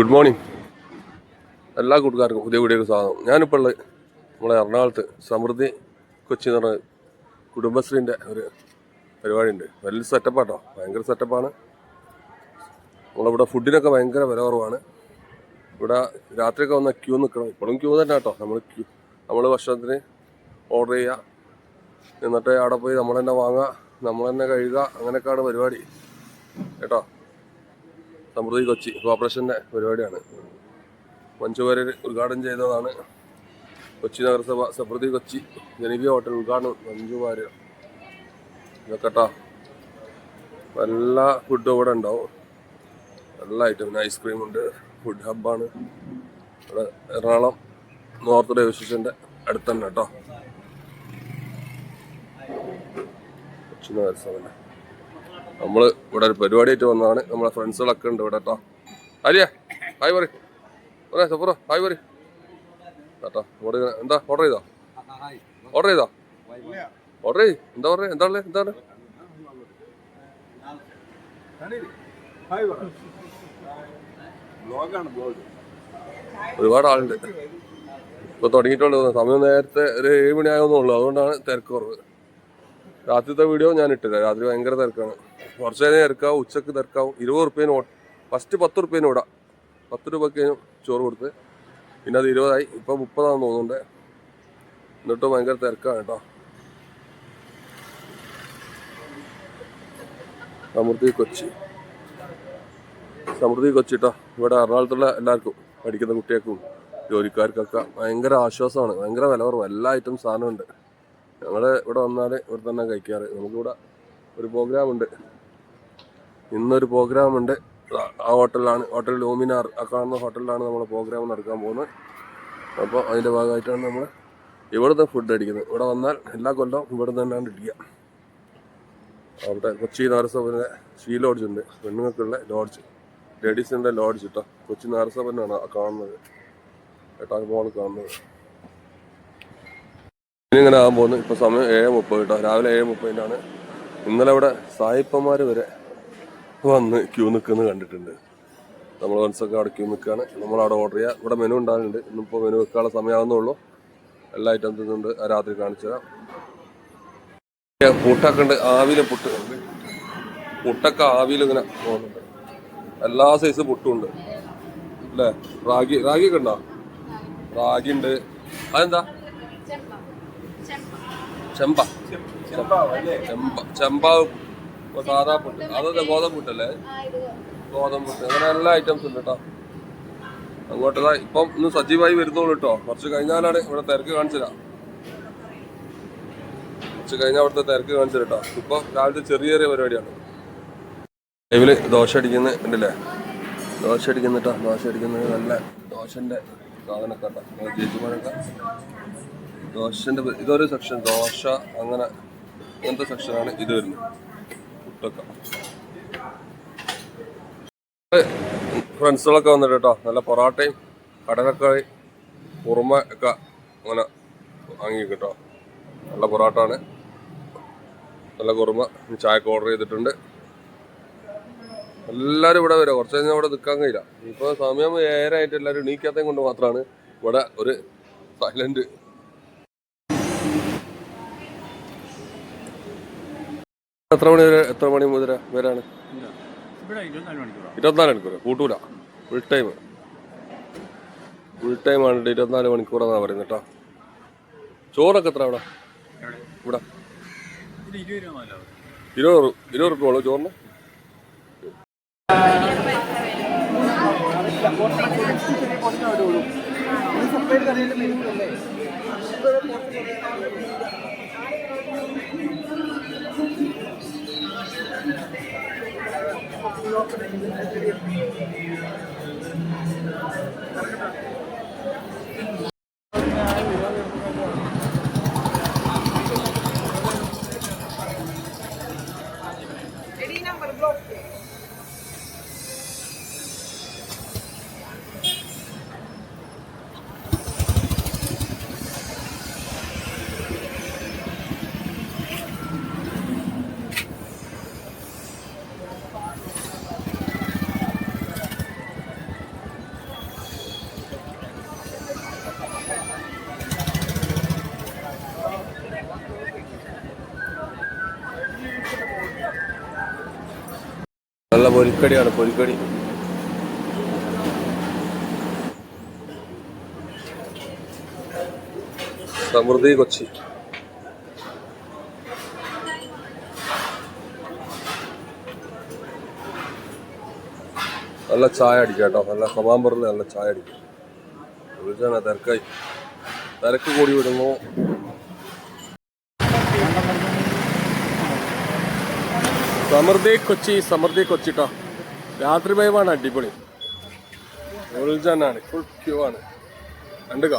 Good morning എല്ലാ കൂട്ടുകാർക്കും പുതിയ വീഡിയോക്ക് സ്വാഗതം. ഞാനിപ്പോൾ ഉള്ളത് നമ്മളെ എറണാകുളത്ത് സമൃദ്ധി കൊച്ചി എന്ന് പറഞ്ഞ കുടുംബശ്രീന്റെ ഒരു പരിപാടിയുണ്ട്. വലിയ സെറ്റപ്പാട്ടോ ഭയങ്കര സെറ്റപ്പാണ് നമ്മളിവിടെ ഫുഡിനൊക്കെ ഭയങ്കര വില കുറവാണ്. ഇവിടെ രാത്രിയൊക്കെ വന്ന ക്യൂ നിൽക്കണം ഇപ്പോഴും ക്യൂ തന്നെ കേട്ടോ. നമ്മൾ ക്യൂ നമ്മൾ ഭക്ഷണത്തിന് ഓർഡർ ചെയ്യുക. എന്നിട്ട് അവിടെ പോയി നമ്മൾ തന്നെ വാങ്ങുക നമ്മൾ തന്നെ കഴുകുക അങ്ങനെയൊക്കെയാണ് പരിപാടി. കേട്ടോ? സമൃദ്ധി കൊച്ചി കോർപ്പറേഷന്റെ പരിപാടിയാണ്. മഞ്ചുവരെ ഉദ്ഘാടനം ചെയ്തതാണ് കൊച്ചി നഗരസഭ സമൃദ്ധി കൊച്ചി ജനകീയ ഹോട്ടൽ ഉദ്ഘാടനം മഞ്ചുവാര് ഇതൊക്കെട്ടോ. ഇതൊക്കെ എല്ലാ ഫുഡും ഇവിടെ ഉണ്ടാവും. നല്ല ഐറ്റം ഐസ്ക്രീം ഉണ്ട് ഫുഡ് ഹബ്ബാണ് ഇവിടെ എറണാകുളം നോർത്ത് സ്റ്റേഷന്റെ അടുത്ത് തന്നെ കേട്ടോ കൊച്ചി നഗരസഭന്റെ നമ്മൾ ഇവിടെ ഒരു പരിപാടിയായിട്ട് വന്നതാണ്. നമ്മളെ ഫ്രണ്ട്സുകളൊക്കെ ഉണ്ട് ഇവിടെ കേട്ടോ അരിയ ഹായ് പറ പറയാ സഫറോ. ഹായ് പറ കേട്ടോ ഇങ്ങനെ- എന്താ ഓർഡർ ചെയ്തോ? ഓർഡർ ചെയ്തോ? ഓർഡർ ചെയ് എന്താ പറയുക എന്താ ഉള്ളത് എന്താ ഒരുപാട് ആളുണ്ട്. ഇപ്പൊ തുടങ്ങിയിട്ടുള്ളൂ സമയം നേരത്തെ ഒരു ഏഴ് മണി ആയെന്നുള്ളൂ അതുകൊണ്ടാണ് തിരക്ക് രാത്രിത്തെ വീഡിയോ ഞാൻ ഇട്ടില്ല. രാത്രി ഭയങ്കര തിരക്കാണ്. കുറച്ച് നേരം തിരക്കാവും ഉച്ചയ്ക്ക് തിരക്കാവും. ഇരുപത് റുപ്യേന് ഫസ്റ്റ് പത്ത് റുപ്യേന് ഓടാം. പത്ത് രൂപയ്ക്ക് ചോറ് കൊടുത്ത്. പിന്നെ അത് ഇരുപതായി. ഇപ്പം മുപ്പതാണെന്ന് തോന്നുന്നുണ്ട്. എന്നിട്ട് ഭയങ്കര തിരക്കാണ് കേട്ടോ സമൃദ്ധി കൊച്ചി. സമൃദ്ധി കൊച്ചി കേട്ടോ ഇവിടെ എറണാകുളത്തുള്ള എല്ലാവർക്കും പഠിക്കുന്ന കുട്ടികൾക്കും ജോലിക്കാർക്കൊക്കെ ഭയങ്കര ആശ്വാസമാണ്. ഭയങ്കര വില കുറവ് എല്ലാ ഐറ്റം സാധനമുണ്ട് ഞങ്ങൾ ഇവിടെ വന്നാൽ ഇവിടെ തന്നെ കഴിക്കാറ്. നമുക്കിവിടെ ഒരു പ്രോഗ്രാം ഉണ്ട് ഇന്നൊരു പ്രോഗ്രാം ഉണ്ട് ആ ഹോട്ടലിലാണ്. ഹോട്ടൽ ലൂമിനാർ ആ കാണുന്ന ഹോട്ടലിലാണ് നമ്മൾ പ്രോഗ്രാം നടക്കാൻ പോകുന്നത്. അപ്പോൾ അതിന്റെ ഭാഗമായിട്ടാണ് നമ്മൾ ഇവിടുത്തെ ഫുഡ് അടിക്കുന്നത്. ഇവിടെ വന്നാൽ എല്ലാ കൊല്ലവും ഇവിടെ തന്നെയാണ് ഇടിക്കുക. അവിടെ കൊച്ചി നാരസഭന്റെ ഷീ ലോഡ്ജ് ഉണ്ട്. പെണ്ണുങ്ങൾക്കുള്ള ലോഡ്ജ്. ലേഡീസിന്റെ ലോഡ്ജ് കേട്ടോ കൊച്ചി നാരസഭനാണ് കാണുന്നത്. ഏട്ടാ മോൾ കാണുന്നത്. ഇങ്ങനെ ആകാൻ പോകുന്നു. ഇപ്പോൾ സമയം ഏഴ് മുപ്പത് കേട്ടോ രാവിലെ ഏഴ് മുപ്പതിനാണ് ഇന്നലെ ഇവിടെ സായിപ്പന്മാർ വരെ വന്ന് ക്യൂ നിൽക്കുന്നത് കണ്ടിട്ടുണ്ട്. നമ്മൾ മനസ്സൊക്കെ അവിടെ ക്യൂ നിൽക്കുകയാണ്. നമ്മൾ അവിടെ ഓർഡർ ചെയ്യുക ഇവിടെ മെനു ഉണ്ടാകുന്നുണ്ട്. ഇന്നിപ്പോൾ മെനു വെക്കാനുള്ള സമയമാകുന്നുള്ളൂ എല്ലാ ഐറ്റംസും ഉണ്ട് രാത്രി കാണിച്ചു തരാം. പുട്ടൊക്കെ ഉണ്ട്. ആവിയിലെ പുട്ട്. പുട്ടൊക്കെ ആവിയിൽ ഇങ്ങനെ പോകുന്നുണ്ട്. എല്ലാ സൈസ് പുട്ടും ഉണ്ട്. അല്ലേ? റാഗി റാഗി ഒക്കെ ഉണ്ടോ? റാഗി ഉണ്ട്. അതെന്താ? ചെമ്പ. ചെമ്പ. ചെമ്പാവ് സാധാ പുട്ട്. അതൊക്കെ ഗോതമ്പ് പുട്ടല്ലേ? ഗോതമ്പ് പുട്ട്. അങ്ങനെ എല്ലാ ഐറ്റംസ് ഉണ്ട് കേട്ടോ അങ്ങോട്ട് ദാ ഇപ്പം ഇന്ന് സജീവായി വരുന്നുള്ളൂ കേട്ടോ കുറച്ച് കഴിഞ്ഞാലാണ് ഇവിടെ തിരക്ക് കാണിച്ചില്ല കുറച്ച് കഴിഞ്ഞാൽ അവിടുത്തെ തിരക്ക് കാണിച്ചില്ല കേട്ടോ ഇപ്പൊ രാവിലത്തെ ചെറിയ ചെറിയ പരിപാടിയാണ്. ലൈവിൽ ദോശ അടിക്കുന്ന ഉണ്ടല്ലേ ദോശ അടിക്കുന്നിട്ടോ ദോശ അടിക്കുന്നത് നല്ല ദോശന്റെ സാധനമൊക്കെ കേട്ടോ ചേച്ചിമാരൊക്കെ ദോശന്റെ പ- ഇതൊരു സെക്ഷൻ ദോശ അങ്ങനെ അങ്ങനത്തെ സെക്ഷനാണ് ഇത് വരുന്നത്. പുട്ടൊക്കെ. ഫ്രണ്ട്സുകളൊക്കെ വന്നിട്ട് കേട്ടോ നല്ല പൊറാട്ടയും കടലക്കറി കുറുമ ഒക്കെ അങ്ങനെ വാങ്ങി കേട്ടോ. നല്ല പൊറാട്ടാണ്. നല്ല കുറുമ ചായക്ക് ഓർഡർ ചെയ്തിട്ടുണ്ട്. എല്ലാവരും ഇവിടെ വരാം കുറച്ച് കഴിഞ്ഞാൽ ഇവിടെ നിൽക്കാൻ കഴിയില്ല. ഇപ്പോൾ സമയം ഏറെ ആയിട്ട് എല്ലാവരും എണീക്കാത്തതും കൊണ്ട് മാത്രമാണ് ഇവിടെ ഒരു സൈലന്റ് എത്ര മണി വരെ എത്ര മണി മുതൽ വരെയാണ് ഇരുപത്തിനാല് മണിക്കൂർ കൂട്ടൂല ഫുൾ ടൈം ഫുൾ ടൈം ആണ് ഇരുപത്തിനാല് മണിക്കൂറാന്നാ പറയുന്നത് കേട്ടോ ചോറൊക്കെ എത്ര അവിടെ ഇവിടെ ഇരുപത് ഇരുപത് റുപ്യ ഉള്ളു ചോറിന് സെപ്പറേറ്റ് കറിയുടെ മെനു അല്ലേ Thank you. പൊരിക്കടിയാണ് പൊരിക്കടി. സമൃദ്ധി കൊച്ചി. നല്ല ചായ അടിക്കാം കേട്ടോ. നല്ല കമാമ്പറിൽ നല്ല ചായ അടിക്കും. വിളിച്ചാണ് തിരക്കായി. തിരക്ക് കൂടി വിടുന്നു സമൃദ്ധി കൊച്ചി സമൃദ്ധി കൊച്ചി കേട്ടോ രാത്രി വൈവാണ് അടിപൊളി. ഉൾജനാണ് ഫുൾ ക്യൂ ആണ്. കണ്ടുക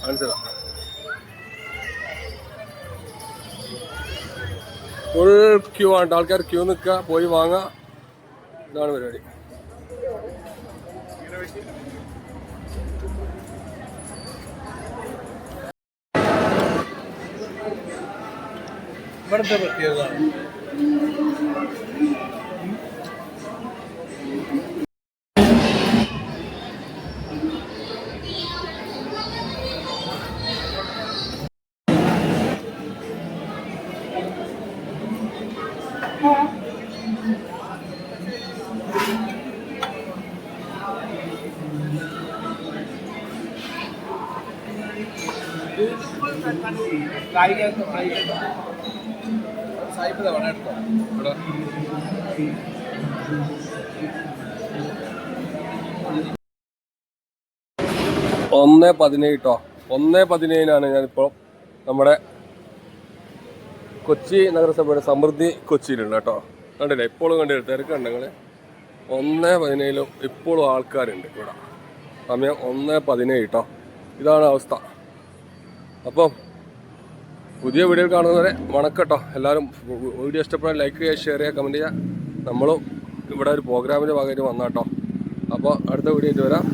കാണിച്ചതാ ഫുൾ ക്യൂ ആണ് ആൾക്കാർ ക്യൂ നിൽക്കുക പോയി വാങ്ങുക ഇതാണ് പരിപാടി. ഇവിടുത്തെ പ്രത്യേകത. गाई गाई तो गाई സായിപ്പ് തവണ എടുത്തോ ഇവിടെ. ഒന്ന് പതിനേഴ് കേട്ടോ ഒന്ന് പതിനേഴിനാണ് ഞാനിപ്പോൾ നമ്മുടെ കൊച്ചി നഗരസഭയുടെ സമൃദ്ധി കൊച്ചിയിലുണ്ട് കേട്ടോ. കണ്ടില്ല? ഇപ്പോഴും കണ്ടില്ല? തിരക്കുണ്ട് നിങ്ങൾ ഒന്ന് പതിനേഴിലും ഇപ്പോഴും ആൾക്കാരുണ്ട് ഇവിടെ. സമയം ഒന്ന് പതിനേഴ് കേട്ടോ ഇതാണ് അവസ്ഥ. അപ്പം പുതിയ വീഡിയോ കാണുന്നവരെ വണക്കട്ടോ. എല്ലാവരും വീഡിയോ ഇഷ്ടപ്പെടാൻ ലൈക്ക് ചെയ്യുക ഷെയർ ചെയ്യുക കമന്റ് ചെയ്യുക. നമ്മളും ഇവിടെ ഒരു പ്രോഗ്രാമിന്റെ ഭാഗമായിട്ട് വന്നാട്ടോ അപ്പോൾ അടുത്ത വീഡിയോ ആയിട്ട് വരാം.